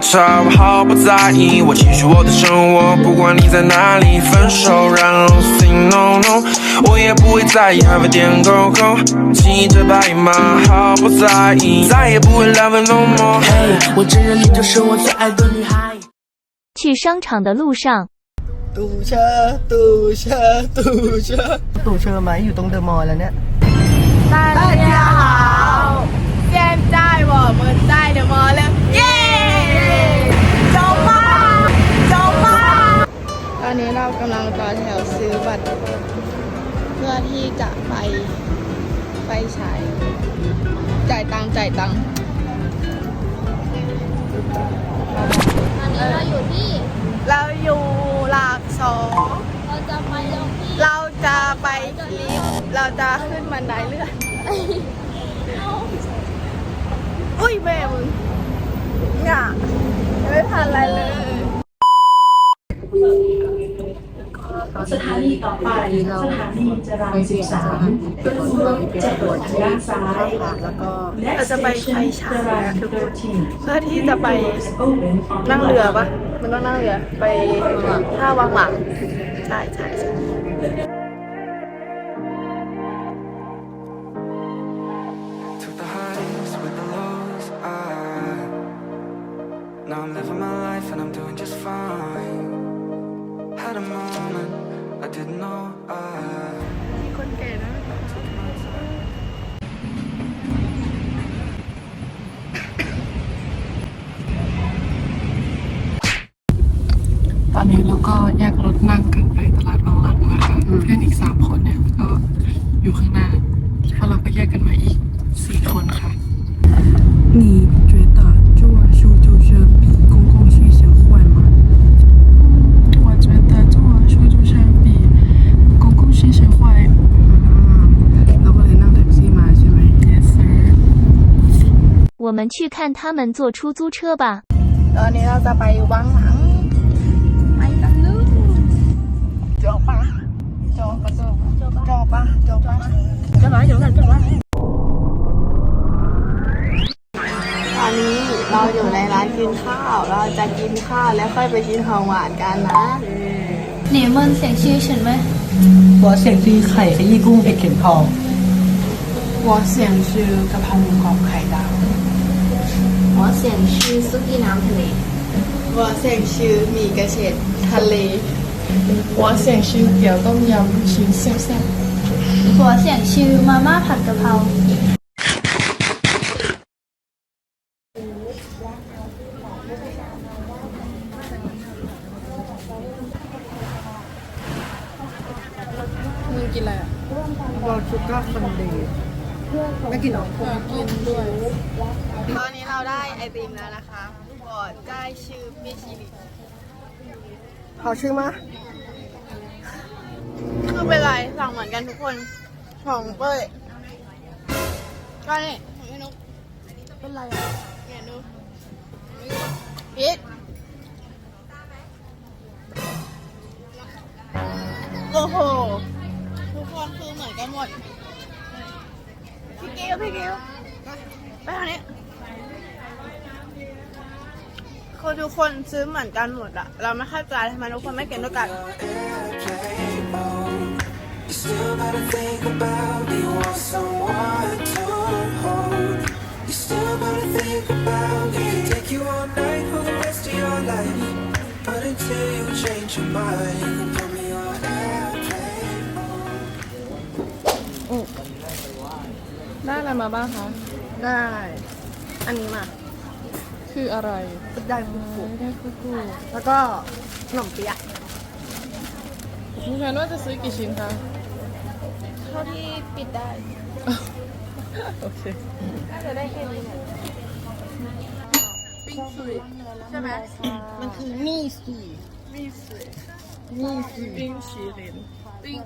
差，我毫不在意。我继续我的生活，不管你在哪里。分手，然后 say no no，我也不会在意，还会点勾勾。骑着白马，毫不在意，再也不会 love no more。嘿，我这人里就是我最爱的女孩。去商场的路上， ตูเชอตูเชอตูเชอตูเชอไหมอยู่ตรงเดอะมอลล์แล้วเนี่ย 大家好，现在我们在的么 อนนี้เรากำลังต่อแถวซื้อบัตร เพื่อที่จะไปไปฉายจ่ายตังค์จ่ายตังค์ตอนนี้เราอยู่ที่ เราอยู่หลักสองเราจะไปลงที่เราจะไปลิฟต์เราจะขึ้นบันไดเลื่อนอุ้ยแม่มึงเนี่ยยังไม่ทันอะไรเลย สถานีต่อไปสถานีจราจรสิบสามรถตู้จะเปิดทางด้านซ้ายแล้วก็เราจะไปชายนะทุกคนเพื่อที่จะไปนั่งเรือปะมันต้องนั่งเรือไปท่าวังหลังใช่ใช่ใช่ 我们去看他们坐出租车吧。 ตอนนี้เราจะไปวังหลังไปกันเลยจบปะจบปะจบจบปะจบปะจบปะจะไหนจบกันจบปะตอนนี้เราอยู่ในร้านกินข้าว เราจะกินข้าวแล้วค่อยไปกินของหวานกันนะ 你们想吃什么？ หัวเสียงซีไข่ขยี้กุ้งเห็ดเข็มทอง 我想吃กะเพราหมูกรอบไข่ดาว 我想吃苏吉南特雷。我想吃หมี่กระเฉดทะเล 我想吃屌ต้มยำชิ้นแซ่บ 我想吃妈妈ผัดกะเพรา มึงกินอะไรอ่ะ บอลชูการ์ฟันเดย์ไม่กินหรอ กินด้วย ตอนนี้เรา ได้ไอติมแล้วนะคะบอดได้ชื่อมิชิลิเขาชื่อมะคือเป็นไรสั่งเหมือนกันทุกคนของเป้ยก็นี่ของพี่นุ๊กเป็นไรอะเนี่ยดูพีทโอ้โห ทุกคนคือเหมือนกันหมดพี่กิ้วพี่กิ้วไปทางนี้ คือทุกคนซื้อเหมือนกันหมดอะเราไม่เข้าใจทำไมทุกคนไม่เก็นด้วยกัน Airplane mode. You still gotta think about me, want someone to hold. You still gotta think about me. Take you all night for the rest of your life. But until you change your mind, you can put me on airplane mode. ได้อะไรมาบ้างคะ ได้ อันนี้มา คืออะไรได้ฟูฟูได้คู่คู่แล้วก็ขนมเปี๊ยะคุณแฟนว่าจะซื้อกี่ชิ้นคะ เท่าที่ปิดได้ โอเค น่าจะได้แค่นี้แหละปิ้งสุยใช่ไหมมันคือมี่สีปิ้งสุยมี่สีปิ้งชีลินปิ้ง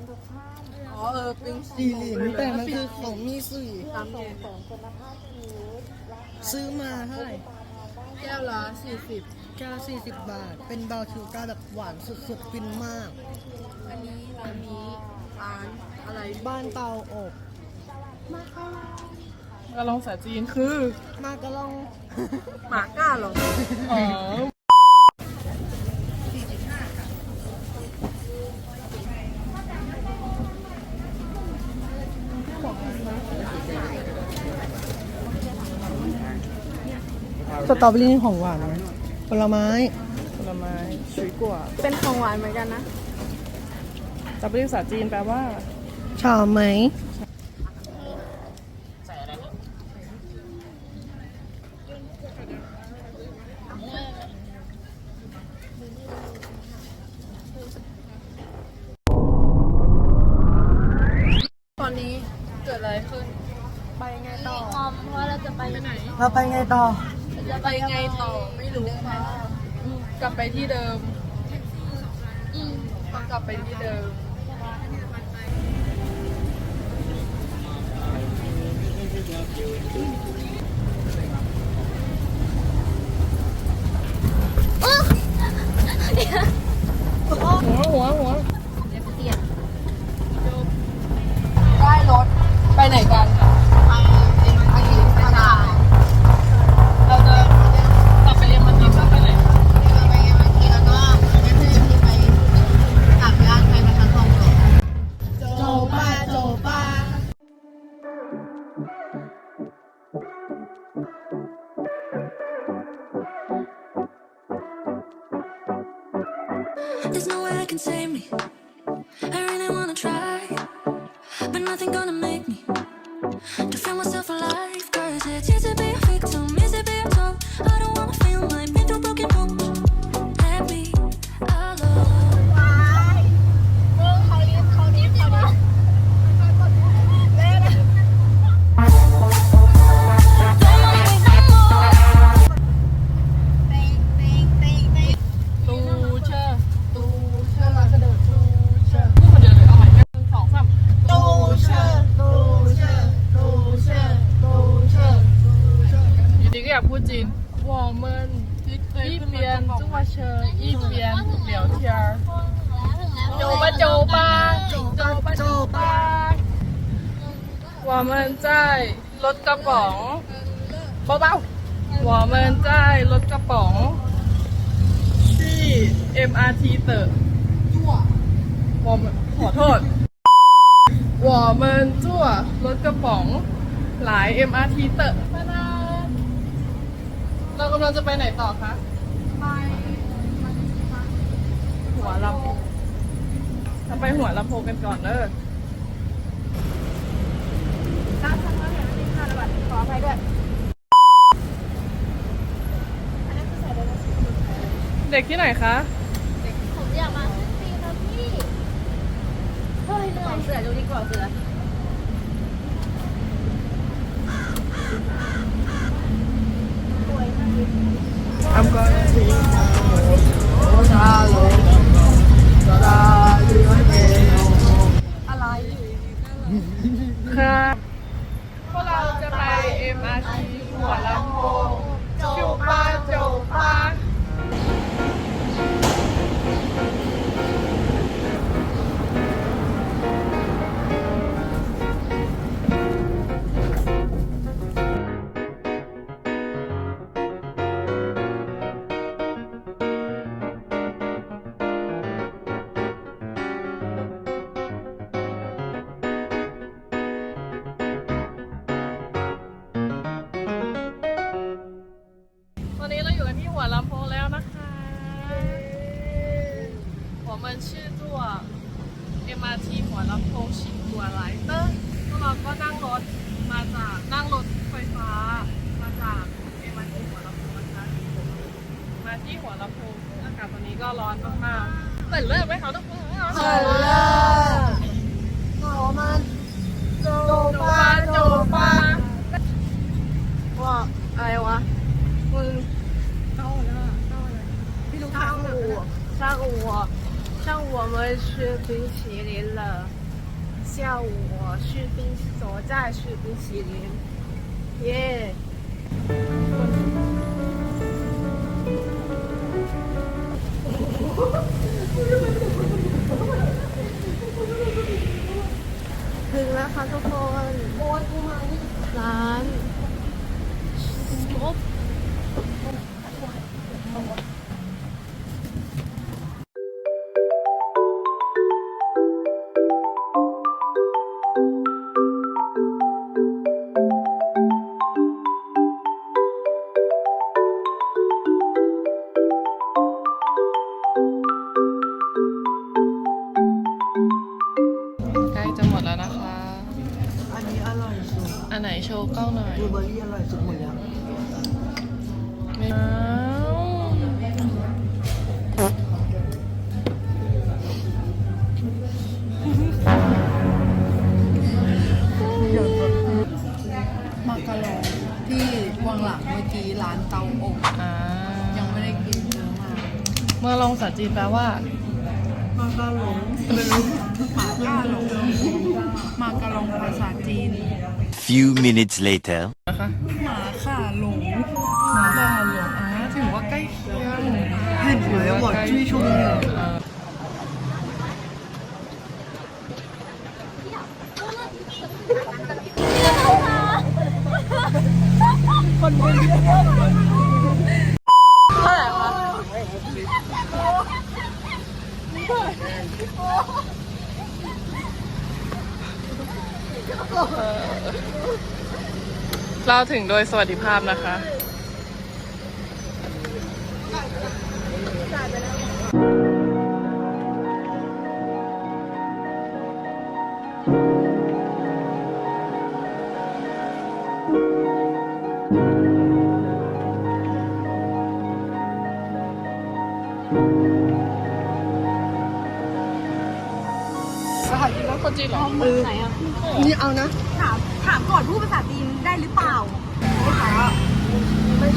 อ๋อเออปิ้งสีเหลืองแต่มันคือของมี่สีสามเย็นซื้อมาเท่าไหร่ แก้วละสี่สิบแก้วสี่สิบบาท เป็นบราวน์ชูการ์แบบหวานสุดๆฟินมาก อันนี้ร้านนี้ร้านอะไรบ้านเตาอบมกระลองภาษาจีนคือ มากระลอง หมาก้าหรอ อ๋อ สตรอเบอรี่นี่ของหวานไหมผลไม้ผลไม้ชุยกัวเป็นของหวานเหมือนกันนะจับเป็นภาษาจีนแปลว่าชอบไหมตอนนี้เกิดอะไรขึ้น ไปไงต่อออมว่าเราจะไปไหน เราไปไงต่อ จะไปไงต่อไม่รู้ค่ะกลับไปที่เดิมกลับไปที่เดิมอืม 边这么车一边聊天儿走吧走吧走吧走吧我们在รถกระป๋องเบาๆ我们在รถกระป๋อง ที่ MRT เตอ我们ขอโทษ我们坐รถกระป๋องหลาย MRT เตอเรากำลังจะไปไหนต่อคะ ไป หัวลำโพงเราไปหัวลำโพงกันก่อนเด้อขออภัยด้วยเด็กที่ไหนคะ ผมอยากมาซื้อซีนครับพี่ เฮ้ยเหนื่อยเสือดูดีกว่าเสือ 们是坐 MRT หัวลำโพงชินกัวไลเตอร์พวกเราก็นั่งรถมาจากนั่งรถไฟฟ้ามาจาก MRT หัวลำโพงนะคะมาที่หัวลำโพงซึ่งอากาศตอนนี้ก็ร้อนมากๆแต่เลิกไหมคะทุกคน 好了，那我们走吧走吧。 ว่าอะไรวะมึง上午上午 上午我们吃冰淇淋了，下午我去冰我再吃冰淇淋，耶、ถึงแล้วค่ะทุกคนโอ้ยกูมานี่ อันไหนโชว์กล้องหน่อยบลูเบอร์รี่อร่อยสุดหมดแล้วไม่เอามาการองที่วางหลังเมื่อกี้ร้านเตาอบอ่ายังไม่ได้กินเยอะมากเมื่อลงภาษาจีนแปลว่า มาการองไม่รู้หมาการองมาการองภาษาจีน Few minutes later. นะคะหมาข่าหลงหมาล่าหลงอ่าถือว่าใกล้เคียงให้สวยหมดช่วยชมเนี่ยเเราถึงโดยสวัสดิภาพนะคะสถานที่นั่นคนจีนเหรอ นี่เอานะ ถาม ถามก่อนพูดภาษาจีนได้หรือเปล่า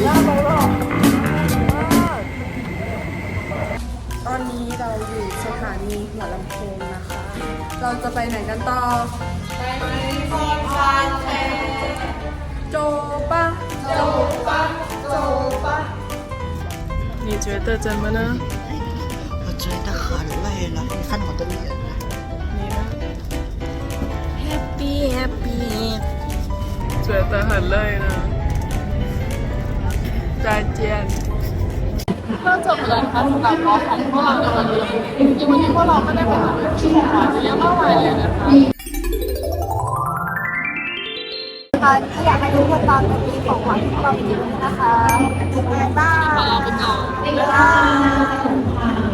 ตอนนี้เราอยู่สถานีหัวลำโพงนะคะ เราจะไปไหนกันต่อ ไปฟอนฟานแทโจปะโจปะโจปะ 你觉得怎么呢？我觉得很累了，你看我的脸。你呢 Happy Happy。觉得很累 จเจียนก็จบแล้วนะคะสำหรับรอของพวกเราในวันนี้จริวันนี้พวกเราก็ได้ไปทำเรื่องที่หวาเยอะมากมายเลยนะคะค่อยากให้ทุกคนตามกันที่ของขวัญที่เรามีนะคะบ๊ายบายบ๊ายบาย